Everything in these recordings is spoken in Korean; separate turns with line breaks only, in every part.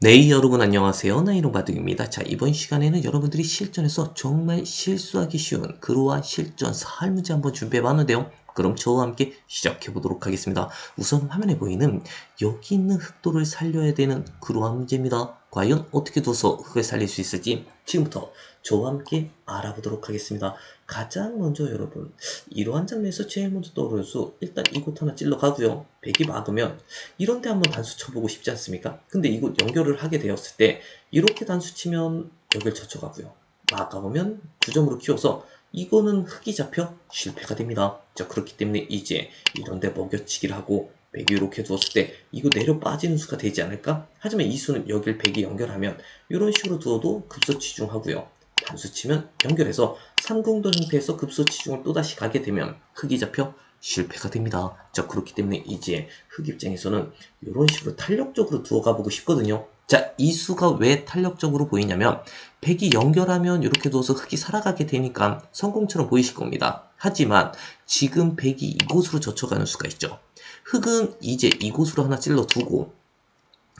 네, 여러분 안녕하세요. 나이롱 바둑입니다. 자, 이번 시간에는 여러분들이 실전에서 정말 실수하기 쉬운 그로한 실전 살 문제 한번 준비해 봤는데요. 그럼 저와 함께 시작해 보도록 하겠습니다. 우선 화면에 보이는 여기 있는 흑도를 살려야 되는 그러한 문제입니다. 과연 어떻게 둬서 흑을 살릴 수 있을지 지금부터 저와 함께 알아보도록 하겠습니다. 가장 먼저 여러분 이러한 장면에서 제일 먼저 떠오르는 수 일단 이곳 하나 찔러 가고요. 백이 막으면 이런 데 한번 단수 쳐보고 싶지 않습니까? 근데 이곳 연결을 하게 되었을 때 이렇게 단수 치면 여길 젖혀가고요. 막아보면 9점으로 키워서 이거는 흙이 잡혀 실패가 됩니다. 자 그렇기 때문에 이제 이런데 먹여치기를 하고 백이 이렇게 두었을 때 이거 내려 빠지는 수가 되지 않을까? 하지만 이 수는 여길 백이 연결하면 이런 식으로 두어도 급소 치중하고요. 단수 치면 연결해서 삼궁도 형태에서 급소 치중을 또다시 가게 되면 흙이 잡혀 실패가 됩니다. 자 그렇기 때문에 이제 흙 입장에서는 이런 식으로 탄력적으로 두어가 보고 싶거든요. 자, 이 수가 왜 탄력적으로 보이냐면 백이 연결하면 이렇게 두어서 흙이 살아가게 되니까 성공처럼 보이실 겁니다. 하지만 지금 백이 이곳으로 젖혀가는 수가 있죠. 흙은 이제 이곳으로 하나 찔러 두고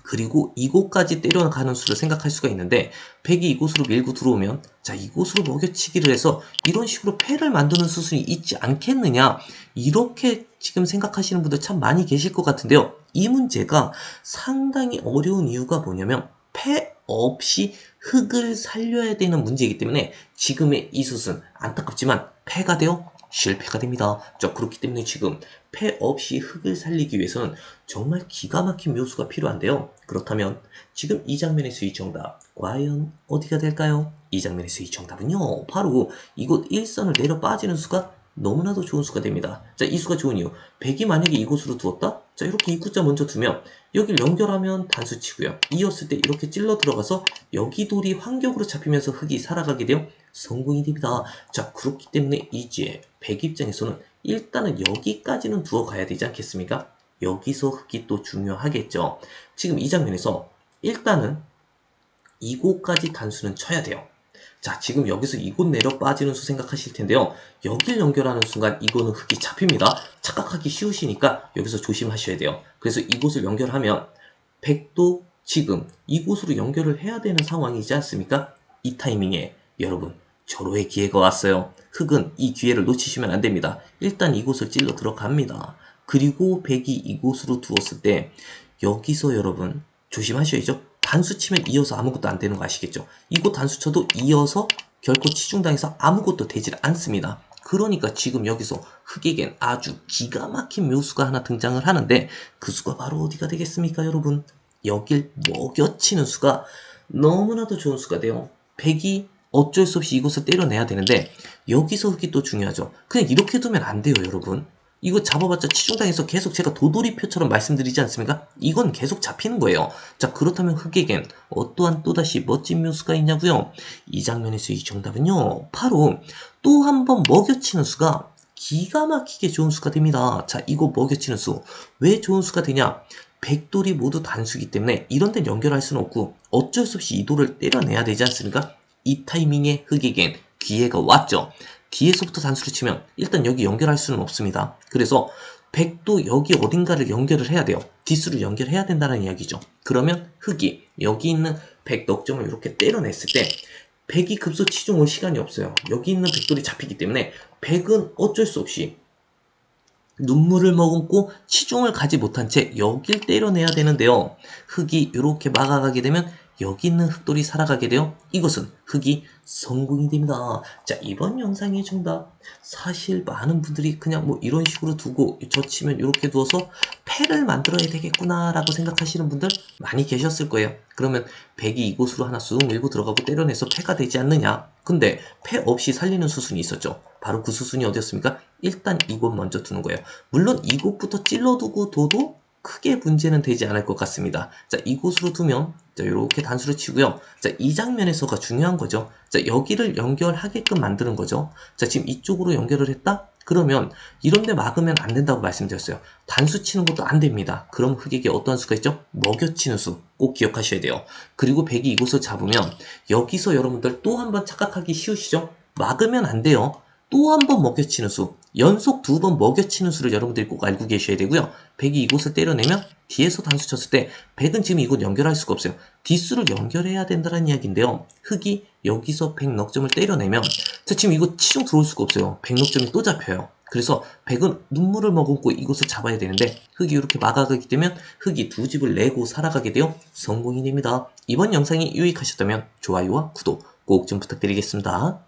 그리고 이곳까지 때려가는 수를 생각할 수가 있는데 백이 이곳으로 밀고 들어오면 자 이곳으로 먹여치기를 해서 이런 식으로 패를 만드는 수순이 있지 않겠느냐 이렇게 지금 생각하시는 분들 참 많이 계실 것 같은데요 이 문제가 상당히 어려운 이유가 뭐냐면 패 없이 흙을 살려야 되는 문제이기 때문에 지금의 이 수순 안타깝지만 패가 되어 실패가 됩니다. 자, 그렇기 때문에 지금 패 없이 흙을 살리기 위해서는 정말 기가 막힌 묘수가 필요한데요. 그렇다면 지금 이 장면에서 이 정답 과연 어디가 될까요? 이 장면에서 이 정답은요. 바로 이곳 일선을 내려 빠지는 수가 너무나도 좋은 수가 됩니다. 자, 이 수가 좋은 이유. 백이 만약에 이곳으로 두었다? 자, 이렇게 입구자 먼저 두면 여기를 연결하면 단수 치고요. 이었을 때 이렇게 찔러 들어가서 여기 돌이 환경으로 잡히면서 흙이 살아가게 되어 성공이 됩니다. 자, 그렇기 때문에 이제 백 입장에서는 일단은 여기까지는 두어 가야 되지 않겠습니까? 여기서 흙이 또 중요하겠죠. 지금 이 장면에서 일단은 이곳까지 단수는 쳐야 돼요. 자, 지금 여기서 이곳 내려 빠지는 수 생각하실 텐데요. 여길 연결하는 순간 이거는 흙이 잡힙니다. 착각하기 쉬우시니까 여기서 조심하셔야 돼요. 그래서 이곳을 연결하면 백도 지금 이곳으로 연결을 해야 되는 상황이지 않습니까? 이 타이밍에 여러분 절호의 기회가 왔어요. 흙은 이 기회를 놓치시면 안 됩니다. 일단 이곳을 찔러 들어갑니다. 그리고 백이 이곳으로 두었을 때 여기서 여러분 조심하셔야죠. 단수 치면 이어서 아무것도 안 되는 거 아시겠죠? 이곳 단수 쳐도 이어서 결코 치중당해서 아무것도 되질 않습니다. 그러니까 지금 여기서 흑에겐 아주 기가 막힌 묘수가 하나 등장을 하는데 그 수가 바로 어디가 되겠습니까 여러분? 여길 먹여치는 수가 너무나도 좋은 수가 돼요. 백이 어쩔 수 없이 이곳을 때려내야 되는데 여기서 흑이 또 중요하죠. 그냥 이렇게 두면 안 돼요 여러분. 이거 잡아봤자 치중당해서 계속 제가 도돌이표처럼 말씀드리지 않습니까? 이건 계속 잡히는 거예요. 자 그렇다면 흑에겐 어떠한 또다시 멋진 묘수가 있냐고요? 이 장면에서 이 정답은요. 바로 또 한 번 먹여치는 수가 기가 막히게 좋은 수가 됩니다. 자 이거 먹여치는 수. 왜 좋은 수가 되냐? 백돌이 모두 단수기 때문에 이런 데는 연결할 수는 없고 어쩔 수 없이 이 돌을 때려내야 되지 않습니까? 이 타이밍에 흑에겐 기회가 왔죠. 뒤에서부터 단수를 치면 일단 여기 연결할 수는 없습니다. 그래서 100도 여기 어딘가를 연결을 해야 돼요. 뒷수를 연결해야 된다는 이야기죠. 그러면 흙이 여기 있는 100 넉점을 이렇게 때려냈을 때 100이 급소 치중 올 시간이 없어요. 여기 있는 백돌이 잡히기 때문에 100은 어쩔 수 없이 눈물을 머금고 치중을 가지 못한 채 여길 때려내야 되는데요. 흙이 이렇게 막아가게 되면 여기 있는 흑돌이 살아가게 되어 이것은 흑이 성공이 됩니다. 자 이번 영상의 정답 사실 많은 분들이 그냥 뭐 이런 식으로 두고 젖히면 이렇게 두어서 패를 만들어야 되겠구나 라고 생각하시는 분들 많이 계셨을 거예요. 그러면 백이 이곳으로 하나 쑥 밀고 들어가고 때려내서 패가 되지 않느냐 근데 패 없이 살리는 수순이 있었죠. 바로 그 수순이 어디였습니까? 일단 이곳 먼저 두는 거예요. 물론 이곳부터 찔러두고 둬도 크게 문제는 되지 않을 것 같습니다. 자, 이곳으로 두면 자, 이렇게 단수를 치고요. 자, 이 장면에서가 중요한 거죠. 자, 여기를 연결하게끔 만드는 거죠. 자, 지금 이쪽으로 연결을 했다? 그러면 이런 데 막으면 안 된다고 말씀드렸어요. 단수 치는 것도 안 됩니다. 그럼 흑에게 어떠한 수가 있죠? 먹여치는 수. 꼭 기억하셔야 돼요. 그리고 백이 이곳을 잡으면 여기서 여러분들 또 한 번 착각하기 쉬우시죠? 막으면 안 돼요. 또 한 번 먹여치는 수, 연속 두 번 먹여치는 수를 여러분들이 꼭 알고 계셔야 되고요. 백이 이곳을 때려내면 뒤에서 단수 쳤을 때 백은 지금 이곳 연결할 수가 없어요. 뒷수를 연결해야 된다는 이야기인데요. 흑이 여기서 백 넉점을 때려내면 자 지금 이거 치중 들어올 수가 없어요. 백 넉점이 또 잡혀요. 그래서 백은 눈물을 머금고 이곳을 잡아야 되는데 흑이 이렇게 막아가기 때문에 흑이 두 집을 내고 살아가게 되어 성공이 됩니다. 이번 영상이 유익하셨다면 좋아요와 구독 꼭 좀 부탁드리겠습니다.